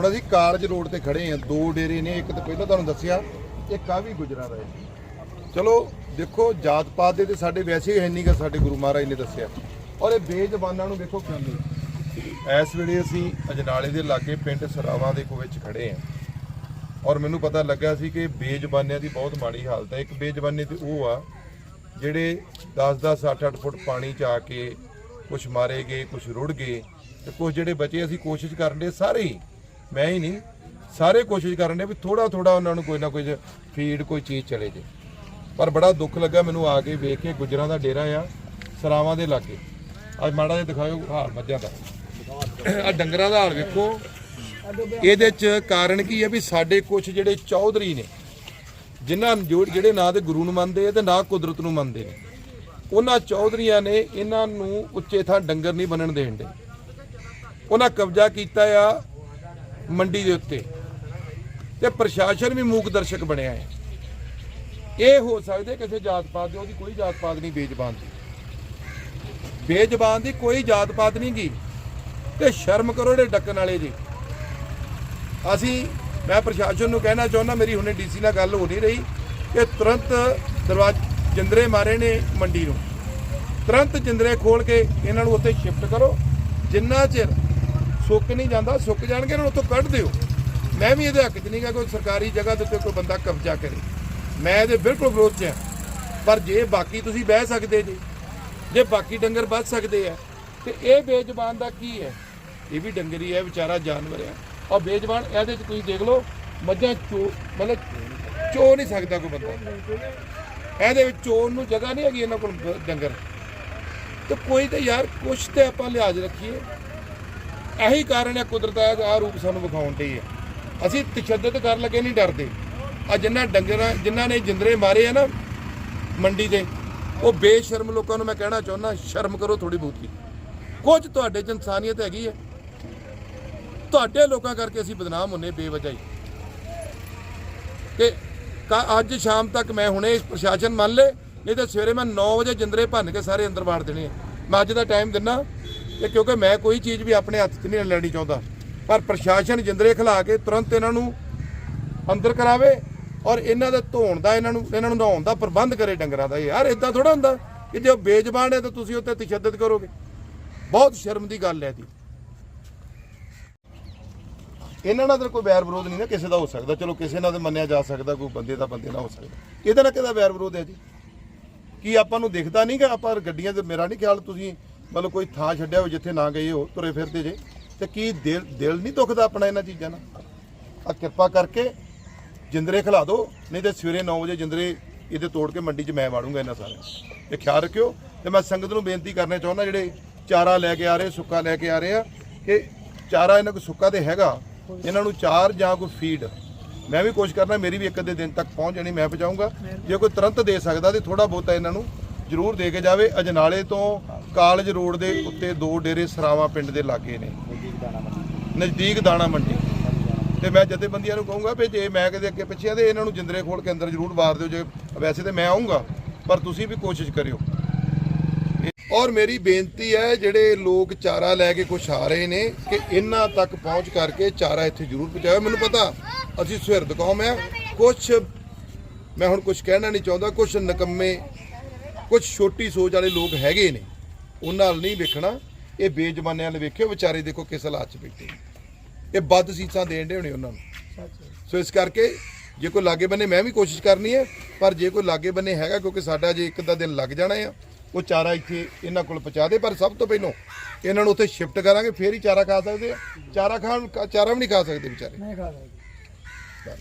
ਹੁਣ ਅਸੀਂ college road ਤੇ ਖੜੇ ਆ ਦੋ ਡੇਰੇ ਨੇ, ਇੱਕ ਤਾਂ ਪਹਿਲਾਂ ਤੁਹਾਨੂੰ ਦੱਸਿਆ, ਇੱਕ ਆ ਗੁਜਰਾਂ ਦਾ ਰਹੇ ਚਲੋ, ਦੇਖੋ, ਜਾਤ ਪਾਤ ਦੇ ਤੇ ਸਾਡੇ ਵੈਸੇ ਹੀ ਹੈ ਨਹੀਂਗਾ ਸਾਡੇ ਗੁਰੂ ਮਹਾਰਾਜ ਨੇ ਦੱਸਿਆ। ਔਰ ਇਹ ਬੇਜ਼ਬਾਨਾਂ ਨੂੰ ਦੇਖੋ ਕਹਿੰਦੇ ਇਸ ਵੇਲੇ ਅਸੀਂ ਅਜਨਾਲੇ ਦੇ ਲਾਗੇ ਪਿੰਡ ਸਰਾਵਾ ਦੇ ਕੋ ਵਿੱਚ ਖੜੇ ਆ ਔਰ ਮੈਨੂੰ ਪਤਾ ਲੱਗਾ ਸੀ ਕਿ ਬੇਜ਼ਬਾਨਿਆਂ ਦੀ ਬਹੁਤ ਮਾੜੀ ਹਾਲਤ ਹੈ। ਇੱਕ ਬੇਜ਼ਬਾਨੀ ਤੇ ਉਹ ਆ, ਜਿਹੜੇ 10-10 8-8 ਫੁੱਟ ਪਾਣੀ ਚ ਆ ਕੇ ਕੁਝ ਮਾਰੇ ਗਏ ਕੁਝ ਰੁੜ ਗਏ ਤੇ ਕੁਝ ਜਿਹੜੇ ਬਚੇ ਅਸੀਂ ਕੋਸ਼ਿਸ਼ ਕਰਨ ਦੇ ਸਾਰੇ ਹੀ ਮੈਂ ਹੀ ਨਹੀਂ। ਸਾਰੇ ਕੋਸ਼ਿਸ਼ ਕਰਨ ਦੇ ਵੀ ਥੋੜਾ ਥੋੜਾ ਉਹਨਾਂ ਨੂੰ ਕੋਈ ਨਾ ਕੋਈ ਫੀਡ ਕੋਈ ਚੀਜ਼ ਚਲੇ ਜੇ। ਪਰ ਬੜਾ ਦੁੱਖ ਲੱਗਾ ਮੈਨੂੰ ਆ ਕੇ ਵੇਖ ਕੇ ਗੁਜਰਾਂ ਦਾ ਡੇਰਾ ਆ, ਸਰਾਵਾਂ ਦੇ ਲਾਗੇ। ਅੱਜ ਮਾੜਾ ਜਿਹਾ ਦਿਖਾਓ ਹਾਲ ਮੱਝਾਂ ਦਾ। ਆ ਡੰਗਰਾਂ ਦਾ ਹਾਲ ਵੇਖੋ। ਇਹਦੇ ਚ ਕਾਰਨ ਕੀ ਹੈ ਵੀ ਸਾਡੇ ਕੁਝ ਜਿਹੜੇ ਚੌਧਰੀ ਨੇ, ਜਿਨ੍ਹਾਂ ਜੋ- ਜਿਹੜੇ ਨਾ ਤੇ ਗੁਰੂ ਨੂੰ ਮੰਨਦੇ ਆ ਤੇ ਨਾ ਕੁਦਰਤ ਨੂੰ ਮੰਨਦੇ ਨੇ। ਉਹਨਾਂ ਚੌਧਰੀਆਂ ਨੇ ਇਹਨਾਂ ਨੂੰ ਉੱਚੇ ਥਾਂ ਡੰਗਰ ਨਹੀਂ ਬੰਨਣ ਦੇਣ ਦੇ ਉਹਨਾਂ ਕਬਜ਼ਾ ਕੀਤਾ ਆ ਮੰਡੀ ਦੇ ਉੱਤੇ। ਤੇ ਪ੍ਰਸ਼ਾਸਨ ਵੀ ਮੂਕ ਦਰਸ਼ਕ ਬਣਿਆ ਹੈ। ਇਹ ਹੋ ਸਕਦੇ ਕਿਸੇ ਜਾਤ ਪਾਤ ਦੇ, ਉਹਦੀ ਕੋਈ ਜਾਤ ਪਾਤ ਨਹੀਂ ਬੇਜ਼ਬਾਨ ਦੀ। ਬੇਜ਼ਬਾਨ ਦੀ ਕੋਈ ਜਾਤ ਪਾਤ ਨਹੀਂ ਗੀ। ਤੇ ਸ਼ਰਮ ਕਰੋ ਜਿਹੜੇ ਡੱਕਣ ਵਾਲੇ ਜੀ। ਅਸੀਂ, ਮੈਂ ਪ੍ਰਸ਼ਾਸਨ ਨੂੰ ਕਹਿਣਾ ਚਾਹੁੰਦਾ, ਮੇਰੀ ਹੁਣੇ ਡੀਸੀ ਨਾਲ ਗੱਲ ਹੋ ਨਹੀਂ ਰਹੀ, ਕਿ ਤੁਰੰਤ ਦਰਵਾਜ਼ੇ, ਜਿੰਦਰੇ ਮਾਰੇ ਨੇ ਮੰਡੀ ਨੂੰ। ਤੁਰੰਤ ਜਿੰਦਰੇ ਖੋਲ ਕੇ ਇਹਨਾਂ ਨੂੰ ਉੱਥੇ ਸ਼ਿਫਟ ਕਰੋ। ਜਿੰਨਾ ਚਿਰ ਸੁੱਕ ਨਹੀਂ ਜਾਂਦਾ, ਸੁੱਕ ਜਾਣਗੇ ਇਹਨਾਂ ਉੱਥੋਂ ਕੱਢ ਦਿਓ। ਮੈਂ ਵੀ ਇਹਦੇ ਹੱਕ 'ਚ ਨਹੀਂ ਗਾ ਕੋਈ ਸਰਕਾਰੀ ਜਗ੍ਹਾ ਦੇ ਉੱਤੇ ਕੋਈ ਬੰਦਾ ਕਬਜ਼ਾ ਕਰੇ। ਮੈਂ ਇਹਦੇ ਬਿਲਕੁਲ ਵਿਰੋਧ 'ਚ ਹਾਂ। ਪਰ ਜੇ ਬਾਕੀ ਤੁਸੀਂ ਬਹਿ ਸਕਦੇ ਜੀ, ਜੇ ਬਾਕੀ ਡੰਗਰ ਬਚ ਸਕਦੇ ਆ, ਤੇ ਇਹ ਬੇਜ਼ਬਾਨ ਦਾ ਕੀ ਹੈ? ਇਹ ਵੀ ਡੰਗਰੀ ਹੈ, ਵਿਚਾਰਾ ਜਾਨਵਰ ਹੈ। ਔਰ ਬੇਜ਼ਬਾਨ ਇਹਦੇ 'ਚ ਤੁਸੀਂ ਦੇਖ ਲਓ, ਮੱਝਾਂ ਚੋ, ਮਤਲਬ ਚੋ ਨਹੀਂ ਸਕਦਾ ਕੋਈ ਬੰਦਾ। ਇਹਦੇ ਵਿੱਚ ਚੋਣ ਨੂੰ ਜਗ੍ਹਾ ਨਹੀਂ ਹੈਗੀ ਇਹਨਾਂ ਕੋਲ ਡੰਗਰ। ਤੇ ਕੋਈ ਤਾਂ ਯਾਰ ਕੁਛ ਤੇ ਆਪਾਂ ਲਿਹਾਜ਼ ਰੱਖੀਏ। ਇਹੀ ਕਾਰਨ ਹੈ ਕੁਦਰਤ ਦਾ ਆ ਰੂਪ ਸਾਨੂੰ ਵਿਖਾਉਣ ਤੇ ਹੈ। ਅਸੀਂ ਤਸ਼ੱਦਦ ਕਰਨ ਲੱਗੇ ਨਹੀਂ ਡਰਦੇ। ਆ ਜਿਨ੍ਹਾਂ ਡੰਗਰਾਂ ਜਿਨ੍ਹਾਂ ਨੇ ਜਿੰਦਰੇ ਮਾਰੇ ਆ ਨਾ ਮੰਡੀ ਦੇ, ਉਹ ਬੇਸ਼ਰਮ ਲੋਕਾਂ ਨੂੰ ਮੈਂ ਕਹਿਣਾ ਚਾਹੁੰਦਾ, ਸ਼ਰਮ ਕਰੋ ਥੋੜੀ ਬਹੁਤੀ ਕੁਝ ਤੁਹਾਡੇ 'ਚ ਇਨਸਾਨੀਅਤ ਹੈਗੀ ਹੈ। ਤੁਹਾਡੇ ਲੋਕਾਂ ਕਰਕੇ ਅਸੀਂ ਬਦਨਾਮ ਹੁੰਨੇ ਬੇਵਜ੍ਹਾ ਹੀ ਤੇ ਕ- ਅੱਜ ਸ਼ਾਮ ਤੱਕ ਮੈਂ ਹੁਣੇ ਪ੍ਰਸ਼ਾਸਨ ਮੰਨ ਲੇ ਨਹੀਂ ਤਾਂ ਸਵੇਰੇ ਮੈਂ 9 ਵਜੇ ਜਿੰਦਰੇ ਭੰਨ ਕੇ ਸਾਰੇ ਅੰਦਰ ਵਾੜ ਦੇਣੇ ਆ। ਮੈਂ ਅੱਜ ਦਾ ਟਾਈਮ ਦਿੰਨਾ ਇਹ ਕਿਉਂਕਿ ਮੈਂ ਕੋਈ ਚੀਜ਼ ਵੀ ਆਪਣੇ ਹੱਥ 'ਚ ਨਹੀਂ ਲੈਣੀ ਚਾਹੁੰਦਾ। ਪਰ ਪ੍ਰਸ਼ਾਸਨ ਜਿੰਦਰੇ ਖਿਲਾ ਕੇ ਤੁਰੰਤ ਇਹਨਾਂ ਨੂੰ ਅੰਦਰ ਕਰਾਵੇ ਔਰ ਇਹਨਾਂ ਦਾ ਧੋਣ ਦਾ, ਇਹਨਾਂ ਨੂੰ ਇਹਨਾਂ ਨੂੰ ਨਹਾਉਣ ਦਾ ਪ੍ਰਬੰਧ ਕਰੇ ਡੰਗਰਾਂ ਦਾ। ਯਾਰ ਇਦਾਂ ਥੋੜਾ ਹੁੰਦਾ ਕਿ ਜੇ ਉਹ ਬੇਜ਼ਬਾਨ ਹੈ ਤਾਂ ਤੁਸੀਂ ਉੱਤੇ ਤਸ਼ੱਦਦ ਕਰੋਗੇ। ਬਹੁਤ ਸ਼ਰਮ ਦੀ ਗੱਲ ਹੈ ਜੀ। ਇਹਨਾਂ ਨਾਲ ਤਾਂ ਕੋਈ ਵੈਰ ਵਿਰੋਧ ਨਹੀਂ ਨਾ ਕਿਸੇ ਦਾ ਹੋ ਸਕਦਾ। ਚਲੋ ਕਿਸੇ ਨਾਲ ਤਾਂ ਮੰਨਿਆ ਜਾ ਸਕਦਾ, ਕੋਈ ਬੰਦੇ ਦਾ ਬੰਦੇ ਨਾਲ ਹੋ ਸਕਦਾ। ਇਹਦੇ ਨਾਲ ਕਿਹਦਾ ਵੈਰ ਵਿਰੋਧ ਹੈ ਜੀ? ਕੀ ਆਪਾਂ ਨੂੰ ਦਿਖਦਾ ਨਹੀਂ ਕਿ ਆਪਾਂ ਗੱਡੀਆਂ ਤੇ ਮੇਰਾ ਨਹੀਂ ਖਿਆਲ ਤੁਸੀਂ ਮਤਲਬ ਕੋਈ ਥਾਂ ਛੱਡਿਆ ਹੋ ਜਿੱਥੇ ਨਾ ਗਏ ਹੋ ਤੁਰੇ ਫਿਰਦੇ ਜੇ। ਤੇ ਕੀ ਦਿਲ ਦਿਲ ਨਹੀਂ ਦੁਖਦਾ ਆਪਣਾ ਇਹਨਾਂ ਚੀਜ਼ਾਂ ਨਾਲ? ਆ ਕਿਰਪਾ ਕਰਕੇ ਜਿੰਦਰੇ ਖਿਲਾ ਦਿਓ, ਨਹੀਂ ਤੇ ਸਵੇਰੇ 9 ਵਜੇ ਜਿੰਦਰੇ ਇਹਦੇ ਤੋੜ ਕੇ ਮੰਡੀ 'ਚ ਮੈਂ ਵਾੜੂੰਗਾ ਇਹਨਾਂ ਸਾਰਿਆਂ ਨੂੰ। ਇਹ ਖਿਆਲ ਰੱਖਿਓ, ਤੇ ਮੈਂ ਸੰਗਤ ਨੂੰ ਬੇਨਤੀ ਕਰਨਾ ਚਾਹੁੰਦਾ, ਜਿਹੜੇ ਚਾਰਾ ਲੈ ਕੇ ਆ ਰਹੇ, ਸੁੱਕਾ ਲੈ ਕੇ ਆ ਰਹੇ ਆ, ਕਿ ਚਾਰਾ ਇਹਨਾਂ ਕੋਲ ਸੁੱਕਾ ਤੇ ਹੈਗਾ, ਇਹਨਾਂ ਨੂੰ ਚਾਰ ਜਾਂ ਕੋਈ ਫੀਡ। ਮੈਂ ਵੀ ਕੋਸ਼ਿਸ਼ ਕਰਨਾ, ਮੇਰੀ ਵੀ ਇੱਕ ਅੱਧੇ ਦਿਨ ਤੱਕ ਪਹੁੰਚ ਜਾਣੀ, ਮੈਂ ਪਹੁੰਚਾਊਂਗਾ। ਜੇ ਕੋਈ ਤੁਰੰਤ ਦੇ ਸਕਦਾ ਤੇ ਥੋੜਾ ਬਹੁਤਾ ਇਹਨਾਂ ਨੂੰ ਜ਼ਰੂਰ ਦੇ ਕੇ ਜਾਵੇ। ਅਜਨਾਲੇ ਤੋਂ ਕਾਲਜ ਰੋਡ ਦੇ ਉੱਤੇ ਦੋ ਡੇਰੇ ਸਰਾਵਾ ਪਿੰਡ ਦੇ ਲਾਗੇ ਨੇ। ਨਜ਼ਦੀਕ ਦਾਣਾ ਮੰਡੀ। ਤੇ ਮੈਂ ਜਥੇਬੰਦੀਆਂ ਨੂੰ ਕਹੂੰਗਾ ਵੀ ਜੇ ਮੈਂ ਕਦੇ ਅੱਗੇ ਪਿੱਛੇ ਆ ਤੇ ਇਹਨਾਂ ਨੂੰ ਜਿੰਦਰੇ ਖੋਲ ਕੇ ਅੰਦਰ ਜ਼ਰੂਰ ਵਾਰ ਦਿਓ, ਜੇ ਵੈਸੇ ਤੇ ਮੈਂ ਆਉਂਗਾ ਪਰ ਤੁਸੀਂ ਵੀ ਕੋਸ਼ਿਸ਼ ਕਰਿਓ। ਔਰ ਮੇਰੀ ਬੇਨਤੀ ਹੈ, ਜਿਹੜੇ ਲੋਕ ਚਾਰਾ ਲੈ ਕੇ ਕੁਛ ਆ ਰਹੇ ਨੇ, ਕਿ ਇਹਨਾਂ ਤੱਕ ਪਹੁੰਚ ਕਰਕੇ ਚਾਰਾ ਇੱਥੇ ਜ਼ਰੂਰ ਪਹੁੰਚਾਓ। ਮੈਨੂੰ ਪਤਾ, ਅਸੀਂ ਸੁਹਿਰਦ ਕੌਮ ਹੈ, ਕੁਛ ਮੈਂ ਹੁਣ ਕੁਝ ਕਹਿਣਾ ਨਹੀਂ ਚਾਹੁੰਦਾ, ਕੁਛ ਨਕੰਮੇ ਕੁਝ ਛੋਟੀ ਸੋਚ ਵਾਲੇ ਲੋਕ ਹੈਗੇ ਨੇ। ਉਹਨਾਂ ਨਾਲ ਨਹੀਂ ਵੇਖਣਾ। ਇਹ ਬੇਜ਼ਬਾਨਿਆਂ ਨਾਲ ਵੇਖਿਓ ਵਿਚਾਰੇ ਦੇਖੋ ਕਿਸ ਹਾਲਾਤ 'ਚ ਬੈਠੇ। ਇਹ ਵੱਧ ਸੀਸਾਂ ਦੇਣ ਦੇ ਹੋਣੇ ਉਹਨਾਂ ਨੂੰ। ਸੋ ਇਸ ਕਰਕੇ ਜੇ ਕੋਈ ਲਾਗੇ ਬੰਨੇ ਮੈਂ ਵੀ ਕੋਸ਼ਿਸ਼ ਕਰਨੀ ਹੈ ਪਰ ਜੇ ਕੋਈ ਲਾਗੇ ਬੰਨੇ ਹੈਗਾ ਕਿਉਂਕਿ ਸਾਡਾ ਜੇ ਇੱਕ ਅੱਧਾ ਦਿਨ ਲੱਗ ਜਾਣਾ ਆ ਉਹ ਚਾਰਾ ਇੱਥੇ ਇਹਨਾਂ ਕੋਲ ਪਹੁੰਚਾ ਦੇ ਪਰ ਸਭ ਤੋਂ ਪਹਿਲਾਂ ਇਹਨਾਂ ਨੂੰ ਉੱਥੇ ਸ਼ਿਫਟ ਕਰਾਂਗੇ ਫੇਰ ਹੀ ਚਾਰਾ ਖਾ ਸਕਦੇ ਆ। ਚਾਰਾ ਖਾਣ ਚਾਰਾ ਵੀ ਨਹੀਂ ਖਾ ਸਕਦੇ ਵਿਚਾਰੇ। ਨਹੀਂ ਖਾ ਸਕਦੇ।